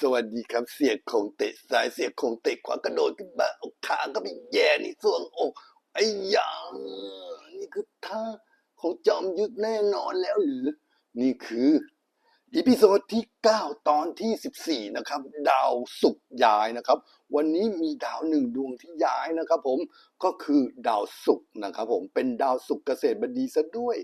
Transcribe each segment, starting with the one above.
สวัสดีครับเสียโคงเตะซ้ายเสียโคงเตะขวากระโดดขึ้นมาอาขาก็ไปแย่ที่ส่วงอกไอ้ยานี่คือท่าของจอมยุทธแน่นอนแล้วหรือ นี่คืออีพิโซดที่ 9 ตอนที่ 14 นะครับ ดาวศุกย้ายนะครับ วันนี้มีดาวหนึ่งดวงที่ย้ายนะครับผมก็คือดาวศุกนะครับผมเป็นดาวศุกเกษตรบดีซะด้วย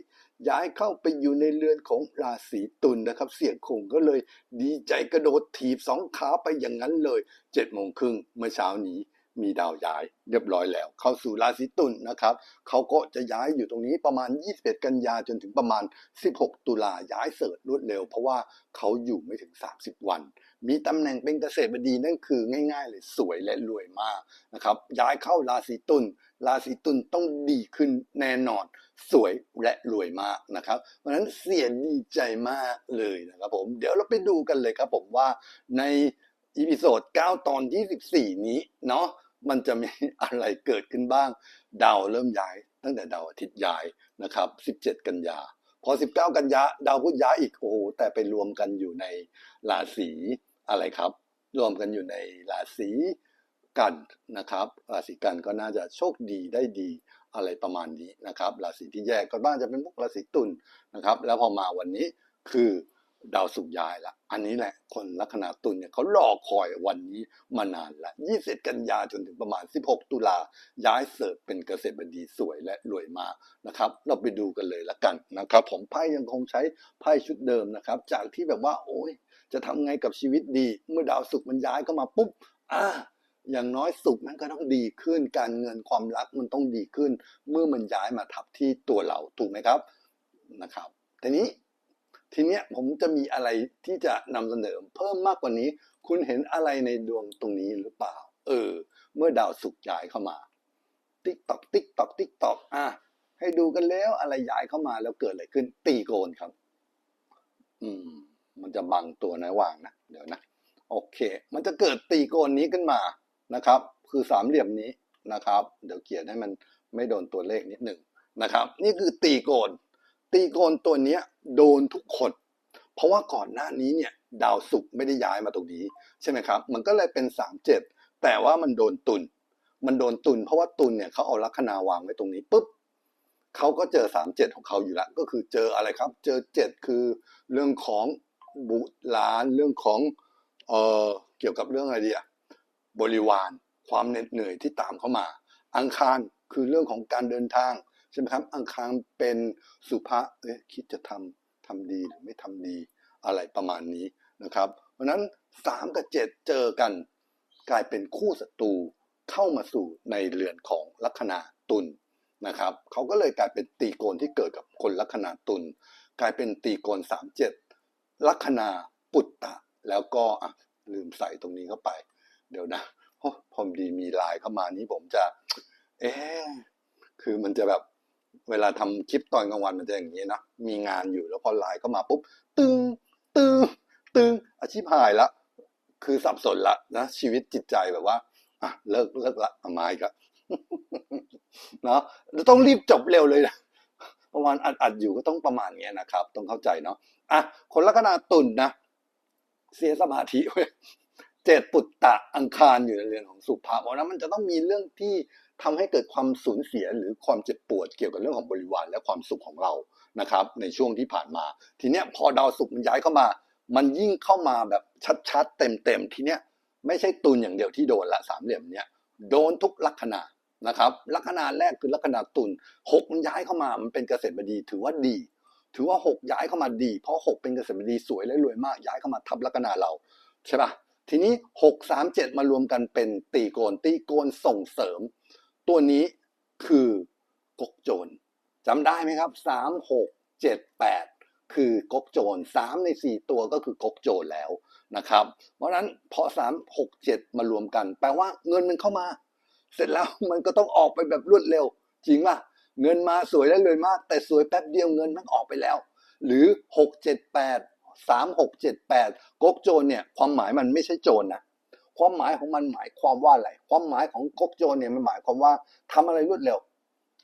ย้ายเข้าไปอยู่ในเรือนของราศีตุลนะครับ เสี่ยงคงก็เลยดีใจกระโดดถีบสองขาไปอย่างนั้นเลยเจ็ดโมงครึ่งเมื่อเช้านี้ มีดาวย้ายเรียบร้อยแล้ว เข้าสู่ราศีตุลนะครับเขาก็จะย้ายอยู่ตรงนี้ประมาณ 21 กันยาจนถึงประมาณ 16 ตุลาย้ายเสริร์รวดเร็ว เพราะว่าเขาอยู่ไม่ถึง 30 วัน มีตำแหน่งเป็นเกษตรบดีนั่นคือง่ายๆเลยสวยและรวยมากนะครับย้ายเข้าราศีตุลราศีตุลต้องดีขึ้นแน่นอนสวยและรวยมากนะครับ เพราะฉะนั้นเสียดีใจมากเลยนะครับผมเดี๋ยวเราไปดูกันเลยครับผมว่าในอีพิโซด 9 ตอนที่14นี้เนาะ มันจะมีอะไรเกิดขึ้นบ้าง ดาวเริ่มย้าย ตั้งแต่ดาวอาทิตย์ย้ายนะครับ 17 กันยา พอ 19 กันยาดาวพุธย้ายอีกโอ้โหแต่ไปรวมกันอยู่ในราศีอะไรครับ รวมกันอยู่ในราศีกันนะครับราศีกันก็น่าจะโชคดีได้ดีอะไรประมาณนี้นะครับราศีที่แย่ก็น่างจะเป็นพวกราศีตุลนะครับ แล้วพอมาวันนี้คือ ดาวศุกย้ายละ อันนี้แหละคนลัคนาตุลเนี่ยเขารอคอยวันนี้มานานละ 20 กันยาจนถึงประมาณ 16 ตุลาย้ายเสิร์ฟเป็นเกษตรบดีสวยและรวยมากนะครับ เราไปดูกันเลยละกันนะครับ ผมไพ่ยังคงใช้ไพ่ชุดเดิมนะครับ จากที่แบบว่าโอ้ยจะทำไงกับชีวิตดี เมื่อดาวศุกมันย้ายเข้ามาปุ๊บอ่าอย่างน้อยสุขมันก็ต้องดีขึ้น การเงินความรักมันต้องดีขึ้น เมื่อมันย้ายมาทับที่ตัวเราถูกไหมครับนะครับทีนี้ ทีเนี้ยผมจะมีอะไรที่จะนำเสนอเพิ่มมากกว่านี้ คุณเห็นอะไรในดวงตรงนี้หรือเปล่า เออ เมื่อดาวสุกย้ายเข้ามา ติ๊กตอกติ๊กตอกติ๊กตอกอะให้ดูกันแล้วอะไรย้ายเข้ามาแล้วเกิดอะไรขึ้น ตีโกนครับ อืม มันจะบังตัวนะวางนะเดี๋ยวนะโอเค มันจะเกิดตีโกนนี้ขึ้นมานะครับ คือสามเหลี่ยมนี้นะครับ เดี๋ยวเขียนให้มันไม่โดนตัวเลขนิดหนึ่งนะครับ นี่คือตีโกน ตีโกนตัวเนี้ยโดนทุกคน เพราะว่าก่อนหน้านี้เนี่ยดาวศุกร์ไม่ได้ย้ายมาตรงนี้ใช่ไหมครับ มันก็เลยเป็นสามเจ็ดแต่ว่ามันโดนตุน มันโดนตุน เพราะว่าตุนเนี่ยเขาเอาลัคนาวางไว้ตรงนี้ปุ๊บเขาก็เจอสามเจ็ดของเขาอยู่แล้วก็คือเจออะไรครับ เจอเจ็ดคือเรื่องของบุตรหลานเรื่องของเอ่อเกี่ยวกับเรื่องอะไรดีอะบริวารความเหน็ดเหนื่อยที่ตามเข้ามา อังคารคือเรื่องของการเดินทาง ใช่ไหมครับอังคารเป็นสุภาเอ๊ะคิดจะทำทำดีหรือไม่ทำดีอะไรประมาณนี้นะครับ เพราะนั้นสามกับเจ็ดเจอกัน กลายเป็นคู่ศัตรูเข้ามาสู่ในเรือนของลัคนาตุลนะครับเขาก็เลยกลายเป็นตีโกนที่เกิดกับคนลัคนาตุลกลายเป็นตีโกนสามเจ็ดลัคนาปุตตะ แล้วก็ลืมใส่ตรงนี้เข้าไป เดี๋ยวนะโอ้พอดีมีลน์เข้ามานี้ผมจะ เอ๊คือมันจะแบบ เวลาทำคลิปตอนกลางวันมันจะอย่างนี้นะมีงานอยู่แล้วพอไลน์เข้ามาปุ๊บ ตึงตึงตึงอาชีพหายละ คือสับสนละนะชีวิตจิตใจแบบว่าอะเลิกเลิกละเอามาอีกละเนาะต้องรีบจบเร็วเลยนะประมาณอัดอัดอยู่ก็ต้องประมาณเนี้ยนะครับ ต้องเข้าใจเนาะอะคนลัคนาตุลนะเสียสมาธิเว้ยเจ็ดปุตตะอังคารอยู่ในเรือนของสุภาเพราะนั้นมันจะต้องมีเรื่องที่ ทำให้เกิดความสูญเสียหรือความเจ็บปวดเกี่ยวกับเรื่องของบริวารและความสุขของเรานะครับในช่วงที่ผ่านมา ทีเนี้ยพอดาวศุกร์มันย้ายเข้ามา มันยิ่งเข้ามาแบบชัดๆเต็มๆทีเนี้ยไม่ใช่ตุลอย่างเดียวที่โดนละสามเหลี่ยมเนี้ยโดนทุกลัคนานะครับลัคนาแรกคือลัคนาตุลหกมันย้ายเข้ามามันเป็นเกษตรบดีถือว่าดี ถือว่าหกย้ายเข้ามาดี เพราะหกเป็นเกษตรบดีสวยและรวยมากย้ายเข้ามาทับลัคนาเราใช่ปะทีนี้หกสามเจ็ดมารวมกันเป็นตีโกนตีโกนส่งเสริม ตัวนี้คือกกโจรจำได้ไหมครับสามหกเจ็ดแปดคือกกโจรสามในสี่ตัวก็คือกกโจรแล้วนะครับ เพราะนั้นพอสามหกเจ็ดมารวมกัน แปลว่าเงินมันเข้ามา เสร็จแล้วมันก็ต้องออกไปแบบรวดเร็ว จริงป่ะเงินมาสวยและรวยมาก แต่สวยแป๊บเดียวเงินมันออกไปแล้ว หรือหกเจ็ดแปดสามหกเจ็ดแปดกกโจรเนี่ยความหมายมันไม่ใช่โจรนะ ความหมายของมันหมายความว่าอะไร ความหมายของก๊กโจรเนี่ยมันหมายความว่าทำอะไรรวดเร็ว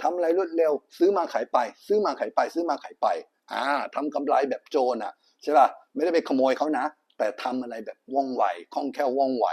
ทำอะไรรวดเร็ว ซื้อมาขายไป ซื้อมาขายไป ซื้อมาขายไป อ่าทำกำไรแบบโจรอะใช่ป่ะไม่ได้ไปขโมยเขานะ แต่ทำอะไรแบบว่องไวคล่องแคล่วว่องไว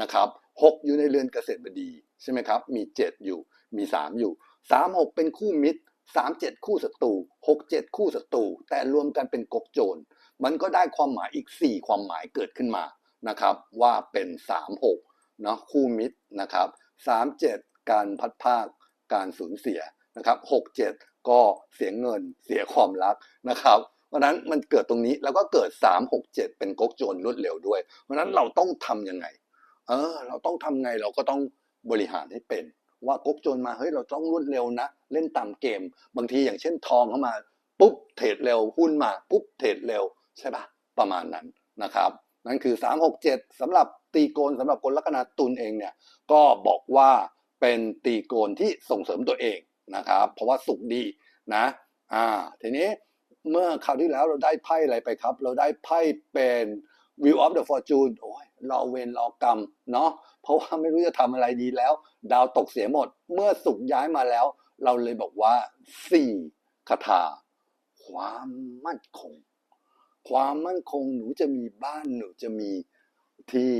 นะครับหกอยู่ในเรือนเกษตรบดีใช่ไหมครับ มีเจ็ดอยู่ มีสามอยู่สามหกเป็นคู่มิตรสามเจ็ดคู่ศัตรูหกเจ็ดคู่ศัตรูแต่รวมกันเป็นกกโจรมันก็ได้ความหมายอีก4ความหมายเกิดขึ้นมา นะครับว่าเป็น 3 6เนาะคู่มิตรนะครับ3 7 การพัดภาคการสูญเสียนะครับ6 7 ก็เสียเงินเสียความรักนะครับเพราะนั้นมันเกิดตรงนี้แล้วก็เกิด 3 6 7 เป็นก๊กโจรรวดเร็วด้วย เพราะฉะนั้นเราต้องทำยังไงเออเราต้องทำไงเราก็ต้องบริหารให้เป็นว่าก๊กโจรมาเฮ้ยเราต้องรวดเร็วนะ เล่นตามเกม บางทีอย่างเช่นทองเข้ามา ปุ๊บเทรดเร็วหุ้นมา ปุ๊บเทรดเร็ว ใช่ปะประมาณนั้นนะครับ นั่นคือ 3 6 7สำหรับตีโกนสำหรับคนลัคนาตุลเองเนี่ยก็บอกว่าเป็นตีโกนที่ส่งเสริมตัวเองนะครับ เพราะว่าสุขดีนะอ่าทีนี้เมื่อคราวที่แล้วเราได้ไพ่อะไรไปครับ เราได้ไพ่เป็น View of the Fortune โอ้ยรอเวรรอกรรมเนาะเพราะว่าไม่รู้จะทำอะไรดีแล้ว ดาวตกเสียหมด เมื่อสุขย้ายมาแล้ว เราเลยบอกว่าสี่คาถา ความมั่นคง ความมั่นคงหนูจะมีบ้านหนูจะมีที่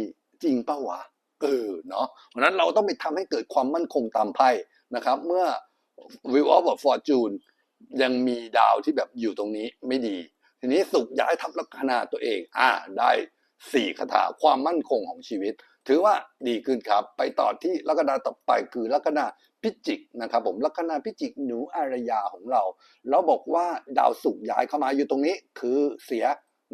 จริงปะวะเออเนาะเพราะฉะนั้นเราต้องไปทำให้เกิดความมั่นคงตามไพ่นะครับ เมื่อ View of Fortune ยังมีดาวที่แบบอยู่ตรงนี้ไม่ดี ทีนี้สุขย้ายทับลัคนาตัวเอง อ่าได้สี่คาถาความมั่นคงของชีวิต ถือว่าดีขึ้นครับ ไปต่อที่ลัคนาต่อไปคือลัคนา พิจิกนะครับผมลัคนาพิจิกหนูอารยาของเราเราบอกว่าดาวศุกร์ย้ายเข้ามาอยู่ตรงนี้คือเสีย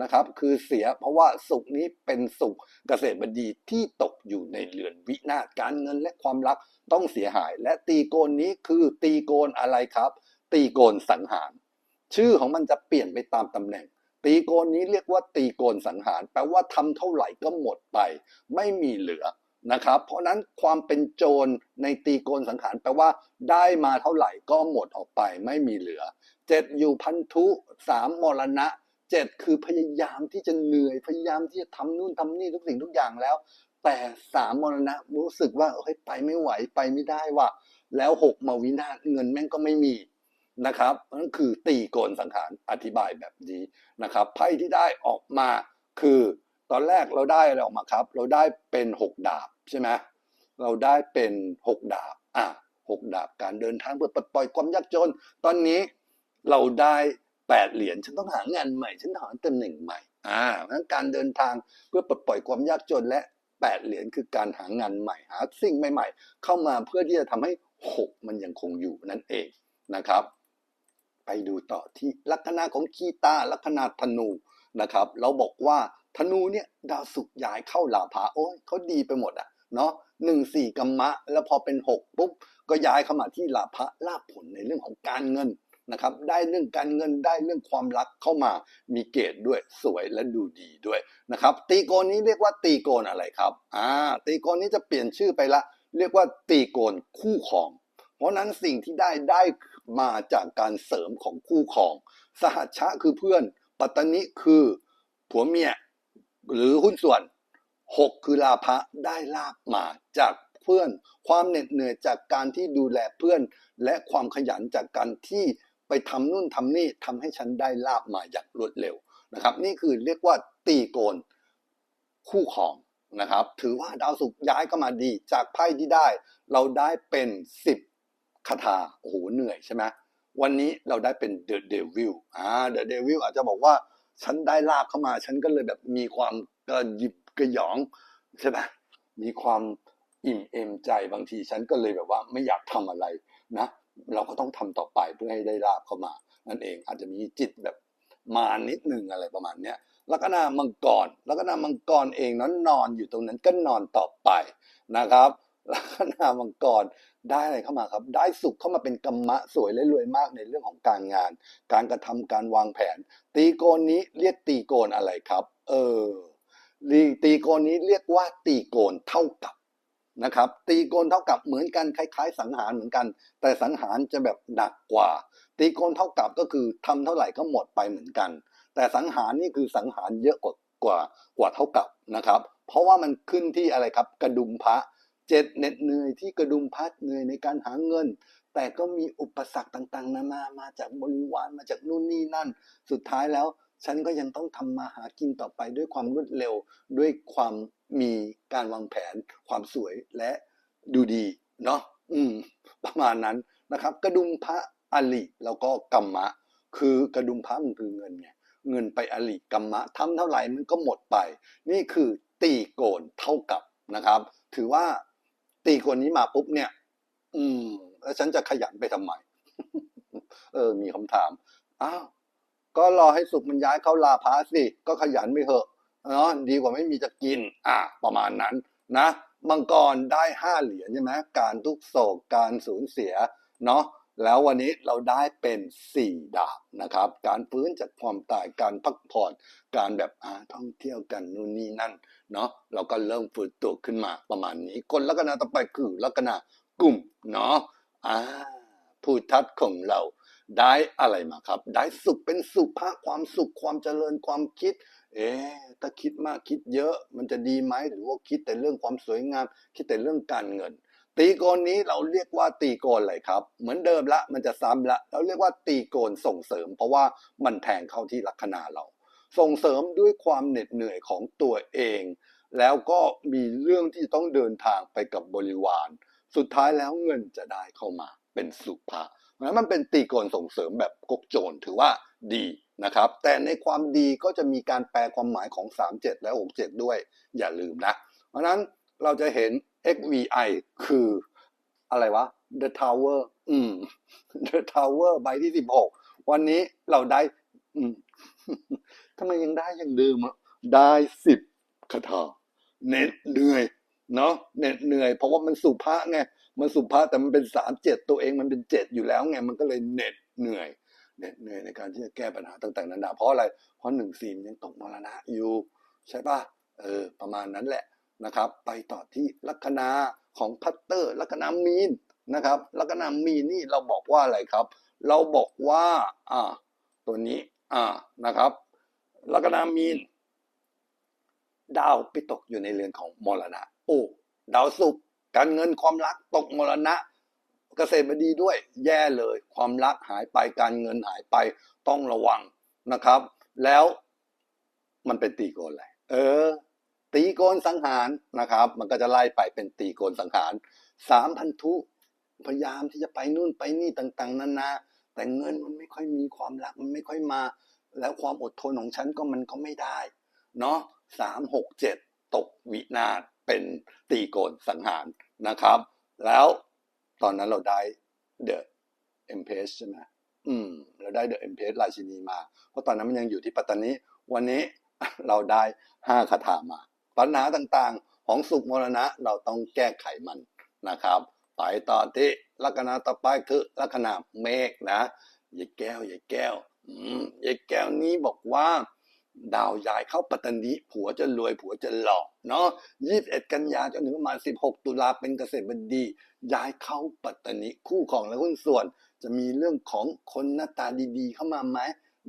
นะครับคือเสียเพราะว่าศุกร์นี้เป็นศุกร์เกษตรบดีที่ตกอยู่ในเรือนวินาศการเงินและความรักต้องเสียหาย และตีโกนนี้คือตีโกนอะไรครับ ตีโกนสังหาร ชื่อของมันจะเปลี่ยนไปตามตำแหน่ง ตีโกนนี้เรียกว่าตีโกนสังหาร แปลว่าทำเท่าไหร่ก็หมดไป ไม่มีเหลือ นะครับ เพราะนั้นความเป็นโจรในตีโกนสังหารแปลว่าได้มาเท่าไหร่ก็หมดออกไปไม่มีเหลือเจ็ดอยู่พันธุสามมรณะเจ็ดคือพยายามที่จะเหนื่อยพยายามที่จะทำนู่นทำนี่ทุกสิ่งทุกอย่างแล้ว แต่สามมรณะรู้สึกว่าเฮ้ยไปไม่ไหวไปไม่ได้ว่ะแล้วหกมาวินาศเงินแม่งก็ไม่มีนะครับนั่นคือตีโกนสังหารอธิบายแบบนี้นะครับไพ่ที่ได้ออกมาคือตอนแรกเราได้อะไรออกมาครับ เราได้เป็นหกดาบ ใช่ไหมเราได้เป็นหกดาบอะหกดาบการเดินทางเพื่อปลดปล่อยความยากจน ตอนนี้เราได้แปดเหรียญฉันต้องหางานใหม่ ฉันหาตำแหน่งใหม่อ่าเพราะนั้นการเดินทางเพื่อปลดปล่อยความยากจนและแปดเหรียญคือการหางานใหม่หาสิ่งใหม่ ๆ เข้ามาเพื่อที่จะทำให้หกมันยังคงอยู่นั่นเองนะครับ ไปดูต่อที่ลัคนาของคีตาลัคนาธนูนะครับ เราบอกว่าธนูเนี่ยดาวศุกร์ย้ายเข้าลาภะโอ้ยเขาดีไปหมดอะ เนาะหนึ่งสี่กัมมะ แล้วพอเป็นหกปุ๊บก็ย้ายเข้ามาที่ลาภะลาภผลในเรื่องของการเงินนะครับ ได้เรื่องการเงินได้เรื่องความรักเข้ามามีเกณฑ์ด้วยสวยและดูดีด้วยนะครับ ตีโกนนี้เรียกว่าตีโกนอะไรครับอ่าตีโกนนี้จะเปลี่ยนชื่อไปละ เรียกว่าตีโกนคู่ครอง เพราะนั้นสิ่งที่ได้ได้มาจากการเสริมของคู่ครอง สหัชชะคือเพื่อน ปัตตนิคือผัวเมียหรือหุ้นส่วน หกคือลาภะได้ลาบมาจากเพื่อน ความเหน็ดเหนื่อยจากการที่ดูแลเพื่อน และความขยันจากการที่ไปทำนู่นทำนี่ทำให้ฉันได้ลาบมาอย่างรวดเร็วนะครับ นี่คือเรียกว่าตีโกนคู่ครองนะครับ ถือว่าดาวศุกร์ย้ายก็มาดี จากไพ่ที่ได้ เราได้เป็นสิบคาถาโอ้โหเหนื่อยใช่ไหมวันนี้เราได้เป็นเดอะเดวิลอ่าเดอะเดวิลอาจจะบอกว่าฉันได้ลาบเข้ามา ฉันก็เลยแบบมีความกระยิบ กระหยองใช่ไหมมีความอิ่มเอมใจบางทีฉันก็เลยแบบว่าไม่อยากทำอะไรนะเราก็ต้องทำต่อไปเพื่อให้ได้ลาบเข้ามา นั่นเองอาจจะมีจิตแบบมานิดนึงอะไรประมาณเนี้ยลัคนามังกรลัคนามังกรเองนั้นนอนอยู่ตรงนั้นก็นอนต่อไปนะครับลัคนามังกรได้อะไรเข้ามาครับ ได้สุขเข้ามาเป็นกรรมะสวยและรวยมากในเรื่องของการงาน การกระทำการวางแผน ตีโกนนี้เรียกตีโกนอะไรครับ เออ ตีโกนนี้เรียกว่าตีโกนเท่ากับนะครับ ตีโกนเท่ากับเหมือนกันคล้ายๆ สังหารเหมือนกัน แต่สังหารจะแบบหนักกว่า ตีโกนเท่ากับก็คือทำเท่าไหร่ก็หมดไปเหมือนกัน แต่สังหารนี่คือสังหารเยอะกว่ากว่ากว่าเท่ากับนะครับ เพราะว่ามันขึ้นที่อะไรครับ กระดุมพระเจ็ดเหน็ดเหนื่อยที่กระดุมพัดเหนื่อยในการหาเงิน แต่ก็มีอุปสรรคต่างๆ นานามาจากบริวารมาจากนู่นนี่นั่น สุดท้ายแล้ว ฉันก็ยังต้องทำมาหากินต่อไปด้วยความรวดเร็ว ด้วยความมีการวางแผน ความสวยและดูดีเนาะอืม ประมาณนั้นนะครับ กระดุมพระอลิแล้วก็กัมมะ คือกระดุมพระมันคือเงินไงเงินไปอลิกัมมะทำเท่าไหร่มันก็หมดไป นี่คือตีโกนเท่ากับนะครับ ถือว่าตีโกนนี้มาปุ๊บเนี่ย อืม แล้วฉันจะขยันไปทำไมเออ มีคำถามอ้าว ก็รอให้สุกมันย้ายเข้าลาพาสิ ก็ขยันไปเถอะเนาะดีกว่าไม่มีจะกิน อะประมาณนั้นนะมังกรได้ห้าเหรียญใช่ไหมการทุกโศกการสูญเสียเนาะแล้ววันนี้เราได้เป็นสี่ดาบนะครับ การฟื้นจากความตายการพักผ่อนการแบบอ่าท่องเที่ยวกันนู่นนี่นั่นเนาะเราก็เริ่มฟื้นตัวขึ้นมาประมาณนี้ คนลัคนาต่อไปคือลัคนากลุ่มเนาะอ่าผู้ทัดของเรา ได้อะไรมาครับ ได้สุขเป็นสุขภาพความสุขความเจริญความคิด เอ๊ะถ้าคิดมากคิดเยอะมันจะดีไหมหรือว่าคิดแต่เรื่องความสวยงาม คิดแต่เรื่องการเงิน ตีโกนนี้เราเรียกว่าตีโกนอะไรครับ เหมือนเดิมละมันจะซ้ำละเราเรียกว่าตีโกนส่งเสริม เพราะว่ามันแทงเข้าที่ลัคนาเรา ส่งเสริมด้วยความเหน็ดเหนื่อยของตัวเอง แล้วก็มีเรื่องที่ต้องเดินทางไปกับบริวาร สุดท้ายแล้วเงินจะได้เข้ามาเป็นสุภา เพราะฉะนั้นมันเป็นตีกนส่งเสริมแบบกกโจรถือว่าดีนะครับแต่ในความดีก็จะมีการแปลความหมายของ 37 และ 67 ด้วยอย่าลืมนะ เพราะฉะนั้นเราจะเห็น XVI คืออะไรวะ The Tower อืม The Tower ใบที่ 16 วันนี้เราได้ อืมทำไมยังได้อย่างเดิมอะได้สิบคาถาเหน็ดเหนื่อยเนาะเหน็ดเหนื่อย เพราะว่ามันสุภาษไง มันสุภาแต่มันเป็นสามเจ็ดตัวเองมันเป็นเจ็ดอยู่แล้วไงมันก็เลยเหน็ดเหนื่อยเหน็ดเหนื่อยในการที่จะแก้ปัญหาต่างๆนานาเพราะอะไร เพราะหนึ่งสี่มันยังตกมรณะอยู่ ใช่ปะเออ ประมาณนั้นแหละนะครับ ไปต่อที่ลัคนาของพัตเตอร์ ลัคนามีนนะครับลัคนามีนนี่เราบอกว่าอะไรครับ เราบอกว่า อ่า ตัวนี้ อ่านะครับลัคนามีน ดาวไปตกอยู่ในเรือนของมรณะ โอ้ ดาวศุกร์ การเงินความรักตกมรณะ เกษตรบดีด้วยแย่เลย ความรักหายไปการเงินหายไปต้องระวังนะครับ แล้วมันเป็นตีโกนอะไรเออ ตีโกนสังหารนะครับ มันก็จะไล่ไปเป็นตีโกนสังหารสามพันธุพยายามที่จะไปนู่นไปนี่ต่าง ๆนานาแต่เงินมันไม่ค่อยมีความรักมันไม่ค่อยมา แล้วความอดทนของฉันก็มันก็ไม่ได้เนาะสามหกเจ็ดตกวินาศเป็นตีโกนสังหาร นะครับ แล้วตอนนั้นเราได้เดอะเอ็มเพสใช่ไหมอืม เราได้เดอะเอ็มเพสราชินีมา เพราะตอนนั้นมันยังอยู่ที่ปัตตานีวันนี้เราได้ห้าคาถามา ปัญหาต่างๆ ของสุขมรณะเราต้องแก้ไขมันนะครับ ไปต่อที่ลัคนาต่อไปคือลัคนาเมฆนะยายแก้วยายแก้ว อืมยายแก้วนี้บอกว่า ดาวย้ายเข้าปัตตานีผัวจะรวยผัวจะหล่อเนาะ21กันยาจนถึงประมาณ16ตุลาเป็นเกษตรบดี ย้ายเข้าปัตตานีคู่ของและหุ้นส่วน จะมีเรื่องของคนหน้าตาดีๆ เข้ามาไหม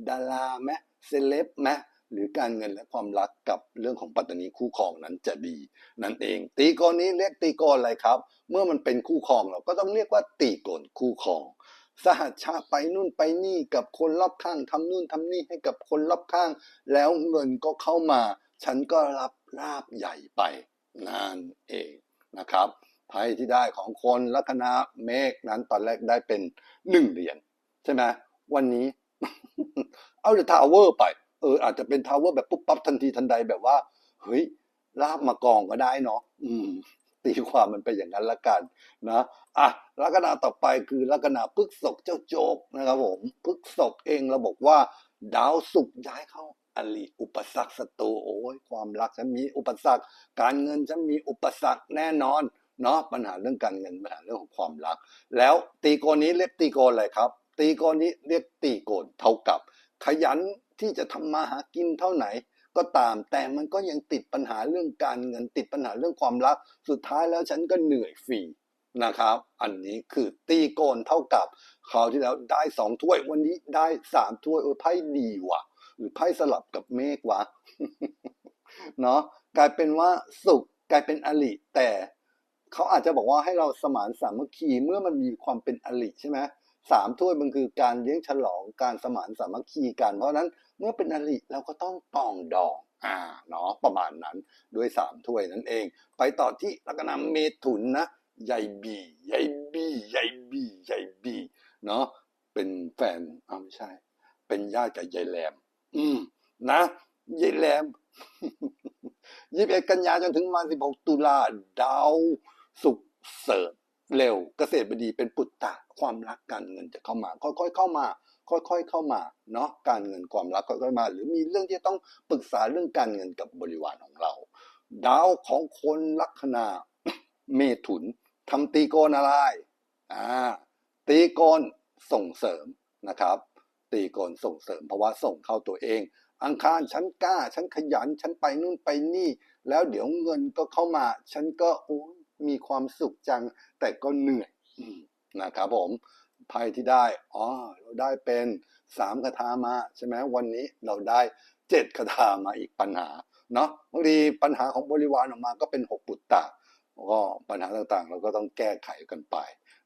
ดาราไหมเซเลบไหมหรือการเงินและความรักกับเรื่องของปัตตานีคู่ครองนั้นจะดี นั่นเอง ตีโกนนี้เรียกตีโกนอะไรครับ เมื่อมันเป็นคู่ครองเราก็ต้องเรียกว่าตีโกนคู่ครอง สหัชชาไปนู่นไปนี่กับคนรอบข้างทำนู่นทำนี่ให้กับคนรอบข้าง แล้วเงินก็เข้ามา ฉันก็รับลาบใหญ่ไปนั่นเองนะครับไพ่ที่ได้ของคนลัคนาเมฆนั้นตอนแรกได้เป็นหนึ่งเหรียญใช่ไหมวันนี้ เอาเดอะทาวเวอร์ไป เออ อาจจะเป็นทาวเวอร์แบบปุ๊บปั๊บทันทีทันใดแบบว่า เฮ้ยลาบมากองก็ได้เนาะอืม ตีความมันไปอย่างนั้นละกันนะอะลัคนาต่อไปคือลัคนาพฤกษกเจ้าโจกนะครับผมพฤกษกเองเราบอกว่า ดาวศุกร์ย้ายเข้าอลิอุปสรรคศัตรูโอ้ยความรักฉันมีอุปสรรค การเงินฉันมีอุปสรรคแน่นอนเนาะปัญหาเรื่องการเงินปัญหาเรื่องของความรัก แล้วตีโกนนี้เรียกตีโกนอะไรครับ ตีโกนนี้เรียกตีโกนเท่ากับ ขยันที่จะทำมาหากินเท่าไหน ก็ตาม แต่มันก็ยังติดปัญหาเรื่องการเงินติดปัญหาเรื่องความรัก สุดท้ายแล้วฉันก็เหนื่อยฟรีนะครับ อันนี้คือตีโกนเท่ากับคราวที่แล้วได้สองถ้วยวันนี้ได้สามถ้วยเออไพ่ดีว่ะ หรือไพ่สลับกับเมฆวะเนาะกลายเป็นว่าสุขกลายเป็นอลิแต่เขาอาจจะบอกว่าให้เราสมานสามัคคีเมื่อมันมีความเป็นอลิใช่ไหม สามถ้วยมันคือการเลี้ยงฉลองการสมานสามัคคีกัน เพราะนั้นเมื่อเป็นอริเราก็ต้องปองดองอ่าเนาะประมาณนั้นด้วยสามถ้วยนั่นเอง ไปต่อที่ลัคนาเมถุนนะใยบีใยบีใยบีใยบีเนาะเป็นแฟนอ้าวไม่ใช่ เป็นญาติกับยายแหลม อืมนะยายแหลมยี่สิบเอ็ดกันยาจนถึงวันสิบหกตุลาดาวสุกเสริม เร็วเกษตรบดีเป็นปุตตะความรักการเงินจะเข้ามา ค่อยๆเข้ามา ค่อยๆเข้ามาเนาะการเงินความรักค่อยๆมา หรือมีเรื่องที่ต้องปรึกษาเรื่องการเงินกับบริวารของเรา ดาวของคนลัคนาเมถุนทำตีโกนอะไรอ่าตีโกนส่งเสริมนะครับ ตีโกนส่งเสริม เพราะว่าส่งเข้าตัวเอง อังคารฉันกล้า ฉันขยัน ฉันไปนู่นไปนี่ แล้วเดี๋ยวเงินก็เข้ามา ฉันก็โอ้ มีความสุขจัง แต่ก็เหนื่อยนะครับผมไพ่ที่ได้อ๋อเราได้เป็นสามคาถามาใช่ไหมวันนี้เราได้เจ็ดคาถามาอีกปัญหาเนาะบางทีปัญหาของบริวารออกมาก็เป็นหกปุตตะก็ปัญหาต่างๆ เราก็ต้องแก้ไขกันไป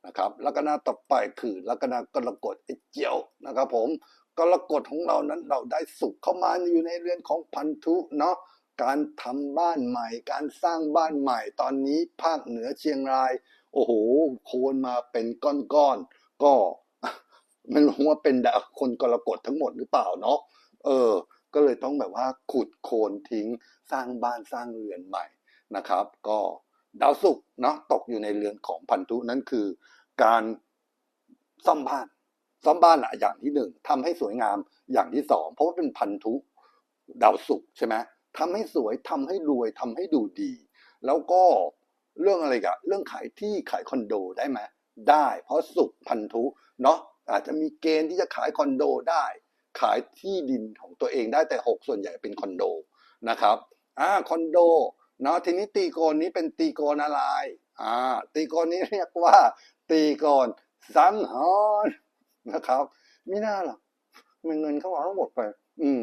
นะครับลัคนาต่อไปคือลัคนากรกฎไอ้เจียวนะครับ ผมกรกฎของเรานั้นเราได้สุขเข้ามาอยู่ในเรือนของพันธุเนาะ การทำบ้านใหม่ การสร้างบ้านใหม่ตอนนี้ภาคเหนือเชียงราย โอ้โห โคนมาเป็นก้อนๆก็ไม่รู้ว่าเป็นดาคนกรกฎทั้งหมดหรือเปล่าเนาะเออ ก็เลยต้องแบบว่าขุดโคนทิ้งสร้างบ้านสร้างเรือนใหม่นะครับ ก็ดาวศุกร์เนาะตกอยู่ในเรือนของพันธุนั่นคือ การซ่อมบ้านซ่อมบ้านอะอย่างที่หนึ่งทำให้สวยงามอย่างที่สองเพราะว่าเป็นพันธุดาวศุกร์ใช่ไหม ทำให้สวยทำให้รวยทำให้ดูดี แล้วก็เรื่องอะไรกันเรื่องขายที่ขายคอนโดได้ไหมได้เพราะศุกร์พันธุเนาะอาจจะมีเกณฑ์ที่จะขายคอนโดได้ ขายที่ดินของตัวเองได้แต่หกส่วนใหญ่เป็นคอนโดนะครับอ่าคอนโดเนาะทีนี้ตีโกนนี้เป็นตีโกนอะไรอ่าตีโกนนี้เรียกว่า ตีโกนสังหรณ์นะครับไม่น่าหรอกมันเงินเข้ามาทั้งหมดไป อืม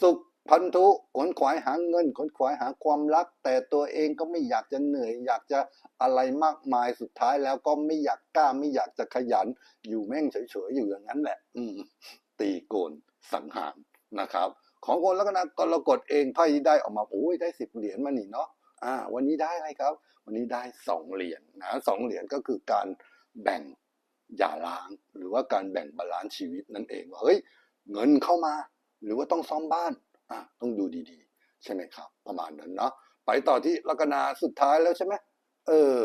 สุข พันธุขนขวายหาเงินขนขวายหาความรัก แต่ตัวเองก็ไม่อยากจะเหนื่อย อยากจะอะไรมากมายสุดท้ายแล้วก็ไม่อยากกล้าไม่อยากจะขยัน อยู่แม่งเฉยๆอยู่อย่างนั้นแหละ อืม ตีโกนสังหารนะครับ ของคนลักษณะกรกฎเองไพ่ได้ออกมาโอ้ยได้สิบเหรียญมาหนี่เนาะอ่า วันนี้ได้อะไรครับ วันนี้ได้สองเหรียญนะสองเหรียญก็คือการแบ่งอย่าล้าง หรือว่าการแบ่งบาลานซ์ชีวิตนั่นเองว่าเฮ้ยเงินเข้ามา หรือว่าต้องซ่อมบ้าน อะต้องดูดีๆ ใช่ไหมครับ ประมาณนั้นเนาะไปต่อที่ลัคนาสุดท้ายแล้วใช่ไหมเออ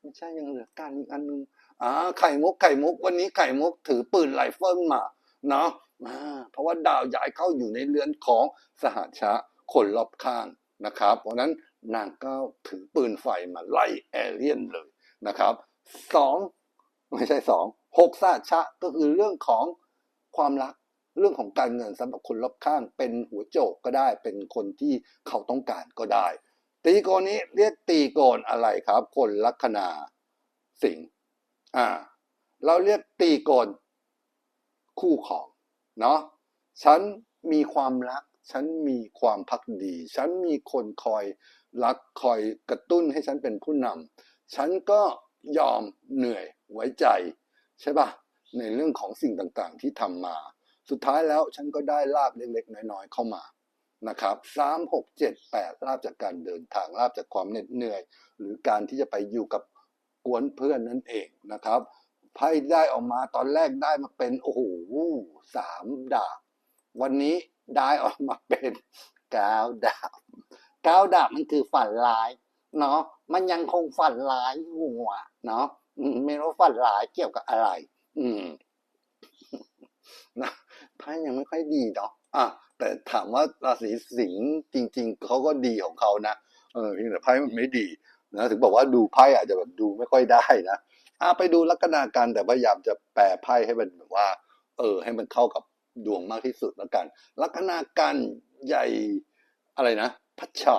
ไม่ใช่ยังเหลือการอีกอันนึงอ่าไข่มุกไข่มุกวันนี้ไข่มุกถือปืนไรเฟิลมาเนาะอ่าเพราะว่าดาวย้ายเข้าอยู่ในเรือนของสหัชชะคนรอบข้างนะครับ เพราะนั้นนางก็ถือปืนไฟมาไล่แอเรียนเลยนะครับสองไม่ใช่สองหกซาชะก็คือเรื่องของความรัก เรื่องของการเงินสำหรับคนรอบข้าง เป็นหัวโจกก็ได้ เป็นคนที่เขาต้องการก็ได้ ตีโกนนี้เรียกตีโกนอะไรครับ คนลัคนาสิงอ่า เราเรียกตีโกนคู่ของเนาะฉันมีความรัก ฉันมีความพักดี ฉันมีคนคอยรักคอยกระตุ้นให้ฉันเป็นผู้นำฉันก็ยอมเหนื่อยไว้ใจ ใช่ปะในเรื่องของสิ่งต่างๆที่ทำมา สุดท้ายแล้วฉันก็ได้ลาบเล็กๆ น้อยๆ เข้ามานะครับสามหกเจ็ดแปดลาบจากการเดินทางลาบจากความเหน็ดเหนื่อย หรือการที่จะไปอยู่กับกวนเพื่อนนั่นเองนะครับไพ่ได้ออกมาตอนแรกได้มาเป็นโอ้โหสามดาบ วันนี้ได้ออกมาเป็นเก้าดาบเก้าดาบมันคือฝันร้ายเนาะมันยังคงฝันร้ายอยู่อะเนาะไม่รู้ฝันร้ายเกี่ยวกับอะไร อืมนะ ไพ่ยังไม่ค่อยดีเนาะอะแต่ถามว่าราศีสิงห์จริง ๆเขาก็ดีของเขานะเออเพียงแต่ไพ่มันไม่ดีนะถึงบอกว่าดูไพ่อาจจะแบบดูไม่ค่อยได้นะอะไปดูลัคนาการแต่พยายามจะแปลไพ่ให้มันแบบว่า เออ ให้มันเข้ากับดวงมากที่สุดแล้วกัน ลัคนาการใหญ่อะไรนะพัชชา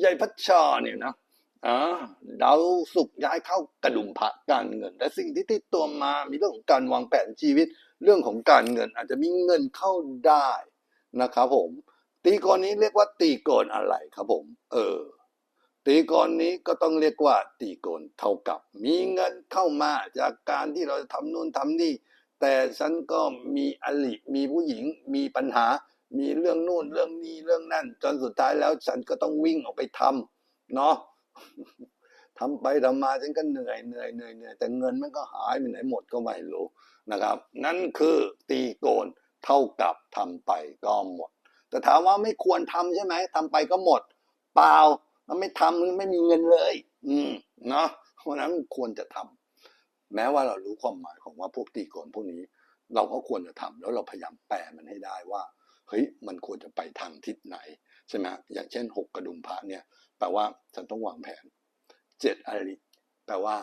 ใหญ่พัชชาเนี่ยนะอ่าดาวสุกย้ายเข้ากระดุมพระการเงินและสิ่งที่ติดตัวมา มีเรื่องของการวางแผนชีวิต เรื่องของการเงินอาจจะมีเงินเข้าได้นะครับผม ตีกนนี้เรียกว่าตีกนอะไรครับผม เออ ตีกนนี้ก็ต้องเรียกว่า ตีกนเท่ากับ มีเงินเข้ามาจากการที่เราทำนู่นทำนี่ แต่ฉันก็มีอลิมีผู้หญิงมีปัญหา มีเรื่องนู่นเรื่องนี้เรื่องนั่น จนสุดท้ายแล้วฉันก็ต้องวิ่งออกไปทำเนาะทำไปทำมาฉันก็เหนื่อยเหนื่อยเหนื่อยเหนื่อยแต่เงินมันก็หายไปไหนหมดก็ไม่รู้ นะครับ นั่นคือตีโกนเท่ากับทำไปก็หมด แต่ถามว่าไม่ควรทำใช่ไหมทำไปก็หมด เปล่ามันไม่ทำมันไม่มีเงินเลย อืมเนาะเพราะนั้นควรจะทำแม้ว่าเรารู้ความหมายของว่าพวกตีโกนพวกนี้ เราก็ควรจะทำแล้วเราพยายามแปลมันให้ได้ว่าเฮ้ยมันควรจะไปทางทิศไหนใช่ไหมอย่างเช่นหกกระดุมพระเนี่ยแปลว่าฉันต้องวางแผนเจ็ดอริแปลว่า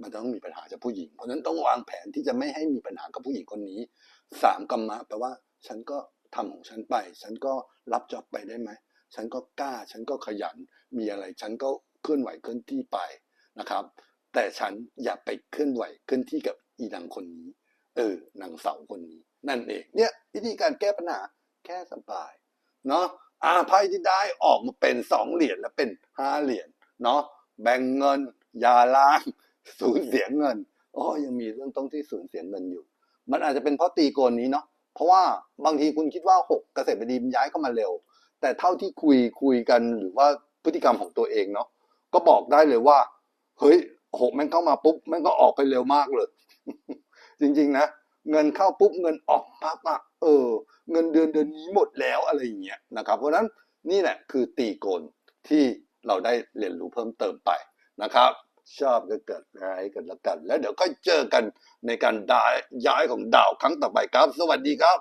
มันต้องมีปัญหาจากผู้หญิง เพราะฉะนั้นต้องวางแผนที่จะไม่ให้มีปัญหากับผู้หญิงคนนี้สามกรรมะแปลว่า ฉันก็ทำของฉันไป ฉันก็รับจ็อบไปได้ไหม ฉันก็กล้า ฉันก็ขยัน มีอะไร ฉันก็เคลื่อนไหวเคลื่อนที่ไปนะครับ แต่ฉันอย่าไปเคลื่อนไหวเคลื่อนที่กับอีนางคนนี้ เออนางเสาคนนี้ นั่นเอง เนี่ยวิธีการแก้ปัญหาแค่สบาย เนาะอาภัยที่ได้ออกมาเป็นสองเหรียญแล้วเป็นห้าเหรียญ เนาะ แบ่งเงิน ยาล้าง สูญเสียเงินอ๋อยังมีเรื่องต้องที่สูญเสียเงินอยู่ มันอาจจะเป็นเพราะตีโกนนี้เนาะเพราะว่าบางทีคุณคิดว่าหกเกษตรบดีย้ายเข้ามาเร็ว แต่เท่าที่คุยคุยกันหรือว่าพฤติกรรมของตัวเองเนาะก็บอกได้เลยว่า เฮ้ยหกแม่งเข้ามาปุ๊บแม่งก็ออกไปเร็วมากเลย จริงๆนะเงินเข้าปุ๊บเงินออกปั๊บอะเออ เงินเดือนเดือนนี้หมดแล้วอะไรอย่างเงี้ยนะครับ เพราะนั้นนี่แหละคือตีโกนที่เราได้เรียนรู้เพิ่มเติมไปนะครับ ชอบก็เกิดร้ายกันแล้วกัน แล้วเดี๋ยวค่อยเจอกันในการย้ายของดาวครั้งต่อไปครับ สวัสดีครับ